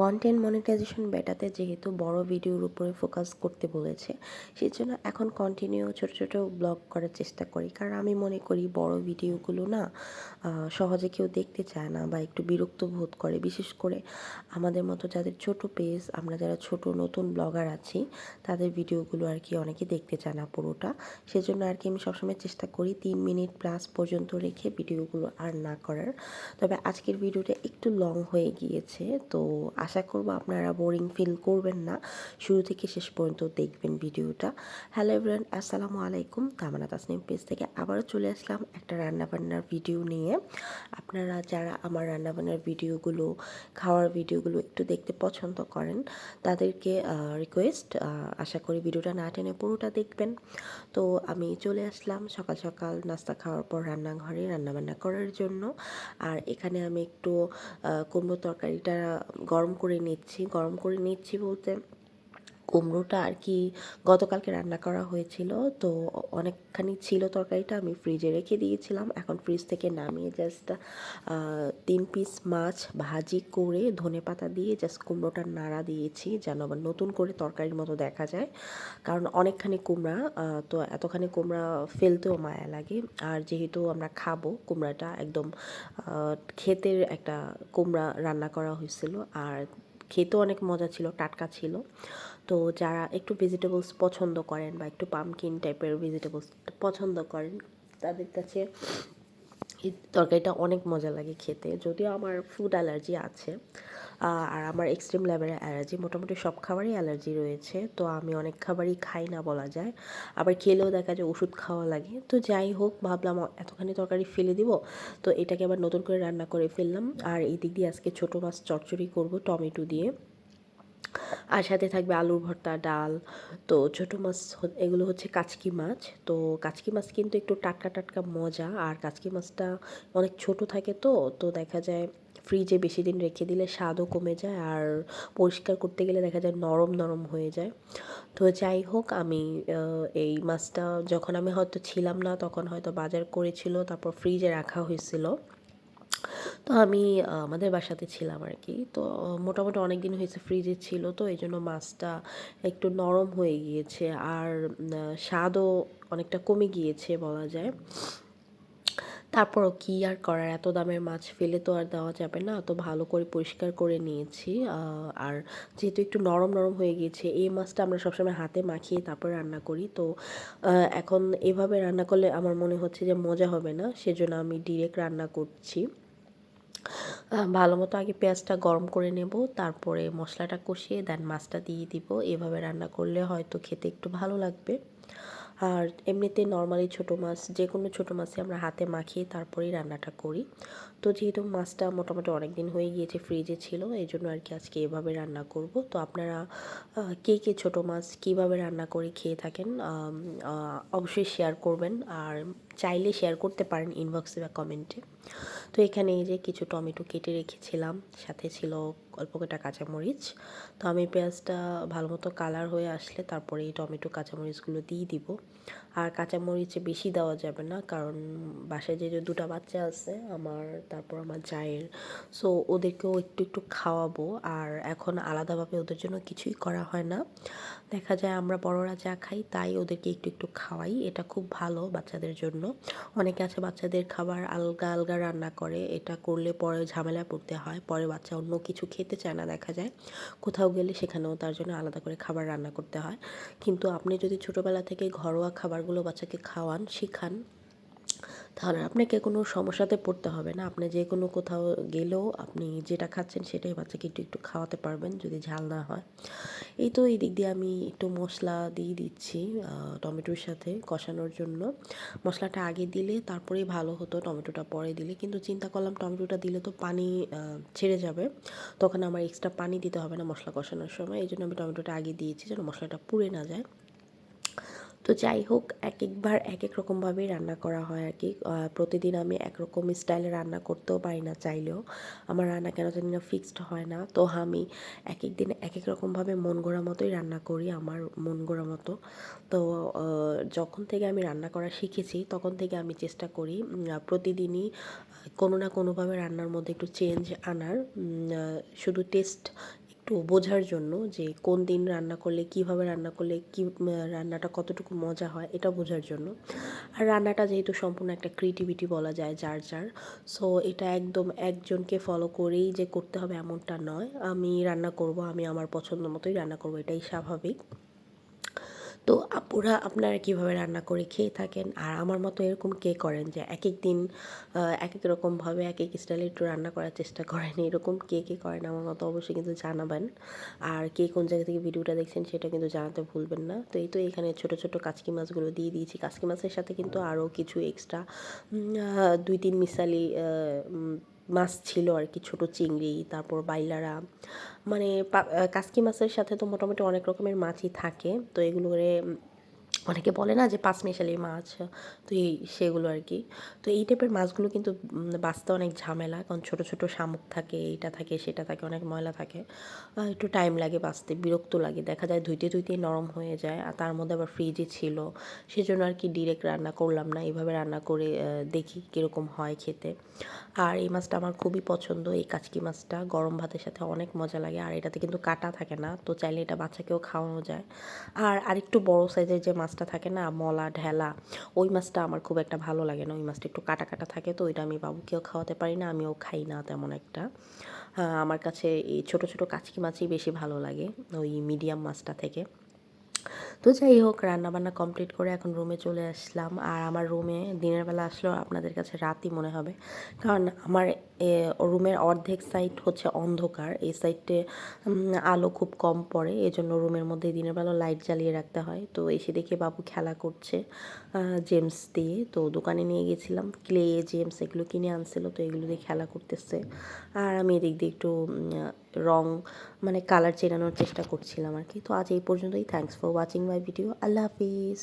Content monetization বেটাতে যেহেতু বড় ভিডিওর উপরে ফোকাস করতে বলেছে সেই জন্য এখন কন্টিনিউ ছোট ছোট ব্লগ করার চেষ্টা করি। কারণ আমি মনে করি বড় ভিডিওগুলো না সহজে কেউ দেখতে চায় না বা একটু বিরক্ত বোধ করে। বিশেষ করে আমাদের মতো যাদের ছোট পেজ আমরা যারা ছোট নতুন ব্লগার আছি, তাদের ভিডিওগুলো আর কি অনেকে দেখতে চায় না পুরোটা। সেজন্য আর কি আমি সবসময় চেষ্টা করি তিন মিনিট প্লাস পর্যন্ত রেখে ভিডিওগুলো আর না করার। তবে আজকের ভিডিওটা একটু লং হয়ে গিয়েছে, তো আশা করব আপনারা বোরিং ফিল করবেন না। শুরু থেকে শেষ পর্যন্ত দেখবেন ভিডিওটা। হ্যালো এভরিওয়ান আসসালামু আলাইকুম। তামানা তাসনিম পেজ থেকে আবারও চলে আসলাম একটা রান্নাবান্নার ভিডিও নিয়ে। আপনারা যারা আমার রান্নাবান্নার ভিডিওগুলো, খাওয়ার ভিডিওগুলো একটু দেখতে পছন্দ করেন, তাদেরকে রিকোয়েস্ট আশা করি ভিডিওটা না টেনে পুরোটা দেখবেন। তো আমি চলে আসলাম সকাল সকাল নাস্তা খাওয়ার পর রান্নাঘরে রান্নাবান্না করার জন্য। আর এখানে আমি একটু কুমড়ো তরকারিটা গরম করে নিচ্ছি গরম করে নিচ্ছি বলতে কুমড়োটা আর কি গতকালকে রান্না করা হয়েছিল। তো অনেকখানি ছিল তরকারিটা, আমি ফ্রিজে রেখে দিয়েছিলাম। এখন ফ্রিজ থেকে নামিয়ে জাস্ট তিন পিস মাছ ভাজি করে ধনে পাতা দিয়ে জাস্ট কুমড়োটা নাড়া দিয়েছি যেন আবার নতুন করে তরকারির মতো দেখা যায়। কারণ অনেকখানি কুমড়া তো এতখানি কুমড়া ফেলতেও মায়া লাগে। আর যেহেতু আমরা খাব কুমড়াটা, একদম ক্ষেতের একটা কুমড়া রান্না করা হয়েছিল। আর খেতেও অনেক মজা ছিল, টাটকা ছিল। তো যারা একটু ভেজিটেবলস পছন্দ করেন বা একটু পামকিন টাইপের ভেজিটেবলস পছন্দ করেন, তাদের কাছে এই তরকারিটা অনেক মজা লাগে খেতে। যদিও আমার ফুড অ্যালার্জি আছে আর আমার এক্সট্রিম লেভেলের অ্যালার্জি মোটামুটি সব খাবারই অ্যালার্জি রয়েছে, তো আমি অনেক খাবারই খাই না বলা যায়। আবার খেলেও দেখা যায় ওষুধ খাওয়া লাগে। তো যাই হোক, ভাবলাম এতখানি তরকারি ফেলে দিব, তো এটাকে আবার নতুন করে রান্না করে ফেললাম। আর এই দিক দিয়ে আজকে ছোটো মাছ চচ্চড়ি করব টমেটো দিয়ে। আর সাথে থাকবে আলুর ভর্তা, ডাল। তো ছোটো মাছ এগুলো হচ্ছে কাচকি মাছ। তো কাচকি মাছ কিন্তু একটু টাটকা টাটকা মজা। আর কাচকি মাছটা অনেক ছোট থাকে তো তো দেখা যায় ফ্রিজে বেশি দিন রেখে দিলে স্বাদও কমে যায়। আর পরিষ্কার করতে গেলে দেখা যায় নরম নরম হয়ে যায়। তো যাই হোক, আমি এই মাছটা যখন আমি হয়তো ছিলাম না, তখন হয়তো বাজার করেছিল, তারপর ফ্রিজে রাখা হয়েছিল। তো আমি আমাদের বাসাতে ছিলাম আর কি তো মোটামুটি অনেক দিন হয়েছে ফ্রিজে ছিল, তো এই জন্য মাছটা একটু নরম হয়ে গিয়েছে। আর স্বাদও অনেকটা কমে গিয়েছে বলা যায়। তারপরও কি আর করার? এত দামের মাছ ফেলে তো আর দেওয়া যাবে না। তো ভালো করে পরিষ্কার করে নিয়েছি। আর যেহেতু একটু নরম নরম হয়ে গিয়েছে, এই মাছটা আমরা সবসময় হাতে মাখিয়ে তারপর রান্না করি। তো এখন এভাবে রান্না করলে আমার মনে হচ্ছে যে মজা হবে না। সেজন্য আমি ডিরেক্ট রান্না করছি। ভালো মতো আগে পেঁয়াজটা গরম করে নেব, তারপরে মশলাটা কষিয়ে দেন মাছটা দিয়ে দিব। এভাবে রান্না করলে হয়তো খেতে একটু ভালো লাগবে। আর এমনিতে নর্মালি ছোটো মাছ যে কোনো ছোটো মাছে আমরা হাতে মাখিয়ে তারপরেই রান্নাটা করি। তো যেহেতু মাছটা মোটামুটি অনেক দিন হয়ে গিয়েছে ফ্রিজে ছিল এই জন্য আর কি আজকে এভাবে রান্না করব। তো আপনারা কে কে ছোটো মাছ কীভাবে রান্না করে খেয়ে থাকেন অবশ্যই শেয়ার করবেন। আর চাইলে শেয়ার করতে পারেন ইনবক্সে বা কমেন্টে তো এখানে এই যে কিছু টমেটো কেটে রেখেছিলাম, সাথে ছিল অল্প কটা কাঁচামরিচ। তো আমি পেঁয়াজটা ভালো মতো কালার হয়ে আসলে তারপরে এই টমেটো কাঁচামরিচগুলো দিয়ে দিব। আর কাঁচামরিচে বেশি দেওয়া যাবে না, কারণ বাসায় যে দুটো বাচ্চা আছে, আমার, তারপর আমার জায়ের সো ওদেরকেও একটু একটু খাওয়াবো। আর এখন আলাদাভাবে ওদের জন্য কিছুই করা হয় না। দেখা যায় আমরা বড়রা যা খাই, তাই ওদেরকে একটু একটু খাওয়াই, এটা খুব ভালো বাচ্চাদের জন্য। অনেকে আছে বাচ্চাদের খাবার আলগা আলগা রান্না করে, এটা করলে পরে ঝামেলা পড়তে হয়, পরে বাচ্চা অন্য কিছু খেতে চায় না দেখা যায়, কোথাও গেলে সেখানেও তার জন্য আলাদা করে খাবার রান্না করতে হয়। কিন্তু আপনি যদি ছোটোবেলা থেকে ঘরোয়া খাবারগুলো বাচ্চাকে খাওয়ান, শেখান তাহলে আপনাকে কোনো সমস্যাতে পড়তে হবে না। আপনি যে কোনো কোথাও গেলেও আপনি যেটা খাচ্ছেন সেটাই বাচ্চাকে একটু একটু খাওয়াতে পারবেন যদি ঝাল না হয়। এই তো এই দিক দিয়ে আমি একটু মশলা দিয়ে দিচ্ছি টমেটোর সাথে কষানোর জন্য। মশলাটা আগে দিলে তারপরেই ভালো হতো, টমেটোটা পরে দিলে। কিন্তু চিন্তা করলাম টমেটোটা দিলে তো পানি ছেড়ে যাবে। তখন আমার এক্সট্রা পানি দিতে হবে না মশলা কষানোর সময়। এই জন্য আমি টমেটোটা আগে দিয়েছি যেন মশলাটা পুড়ে না যায়। তো যাই হোক এক একবার এক এক রকমভাবেই রান্না করা হয় আর কি। প্রতিদিন আমি একরকম স্টাইলে রান্না করতেও পারি না চাইলেও। আমার রান্না কেন জানি না ফিক্সড হয় না। তো আমি এক এক দিন এক এক রকমভাবে মন গড়া মতোই রান্না করি, আমার মন গড়া মতো। তো যখন থেকে আমি রান্না করা শিখেছি, তখন থেকে আমি চেষ্টা করি প্রতিদিনই কোনো না কোনোভাবে রান্নার মধ্যে একটু চেঞ্জ আনার। শুধু টেস্ট একটু বোঝার জন্য যে কোন দিন রান্না করলে, কীভাবে রান্না করলে, কি রান্নাটা কতটুকু মজা হয়, এটা বোঝার জন্য। আর রান্নাটা যেহেতু সম্পূর্ণ একটা ক্রিয়েটিভিটি বলা যায় যার যার সো এটা একদম একজনকে ফলো করেই যে করতে হবে এমনটা নয়। আমি রান্না করব, আমি আমার পছন্দ মতোই রান্না করব, এটাই স্বাভাবিক। তো আপুরা আপনারা কীভাবে রান্না করে খেয়ে থাকেন? আর আমার মতো এরকম কে করেন যে এক এক দিন এক এক রকমভাবে এক এক স্টাইলে একটু রান্না করার চেষ্টা করেন? এরকম কে কে করেন আমার মতো অবশ্যই কিন্তু জানাবেন। আর কে কোন জায়গা থেকে ভিডিওটা দেখছেন সেটা কিন্তু জানাতে ভুলবেন না। তো এই তো এখানে ছোট ছোট কাচকি মাছগুলো দিয়ে দিয়েছি। কাচকি মাছের সাথে কিন্তু আরও কিছু এক্সট্রা দুই, তিন মিসালি মাছ ছিল আর কি, ছোট চিংড়ি, তারপর বাইলারা। মানে কাসকি মাছের সাথে তো মোটামুটি অনেক রকমের মাছই থাকে। তো এগুলো অনেকে বলে না যে পাঁচ মিশালি মাছ তো এই সেগুলো আর কি। তো এই টাইপের মাছগুলো কিন্তু বাঁচতে অনেক ঝামেলা, কারণ ছোটো ছোটো শামুক থাকে, এইটা থাকে, সেটা থাকে, অনেক ময়লা থাকে। একটু টাইম লাগে বাঁচতে, বিরক্ত লাগে। দেখা যায় ধুইতে ধুইতে নরম হয়ে যায়, আর তার মধ্যে আবার ফ্রিজে ছিল। সেজন্য আর কি ডিরেক্ট রান্না করলাম না এইভাবে রান্না করে দেখি কীরকম হয় খেতে। আর এই মাছটা আমার খুবই পছন্দ, এই কাচকি মাছটা। গরম ভাতের সাথে অনেক মজা লাগে, আর এটাতে কিন্তু কাটা থাকে না, তো চাইলে এটা বাচ্চাকেও খাওয়ানো যায়। আর আরেকটু বড় সাইজের যে মাছটা থাকে না, মলা, ঢেলা, ওই মাছটা আমার খুব একটা ভালো লাগে না। ওই মাছটা একটু কাটা কাটা থাকে তো, ওইটা আমি বাবুকেও খাওয়াতে পারি না, আমিও খাই না তেমন একটা। আমার কাছে এই ছোটো ছোটো কাচকি মাছই বেশি ভালো লাগে, ওই মিডিয়াম মাছটা থেকে। তো যাই হোক, রান্নাবান্না কমপ্লিট করে এখন রুমে চলে আসলাম। আর আমার রুমে দিনের বেলা আসলেও আপনাদের কাছে রাতই মনে হবে। কারণ আমার রুমের অর্ধেক সাইড হচ্ছে অন্ধকার। এই সাইডে আলো খুব কম পড়ে। এই জন্য রুমের মধ্যে দিনের বেলা লাইট জ্বালিয়ে রাখতে হয়। তো এসে দেখে বাবু খেলা করছে জেমস দিয়ে। তো দোকানে নিয়ে গেছিলাম। ক্লে জেমস এগুলো কিনে আনছিল, তো এগুলো দিয়ে খেলা করতেছে। আর আমি এদিক দিয়ে একটু রং মানে কালার চেনানোর চেষ্টা করছিলাম আর কি। তো আজ এই পর্যন্তই। Thanks for watching my video Allah Hafiz.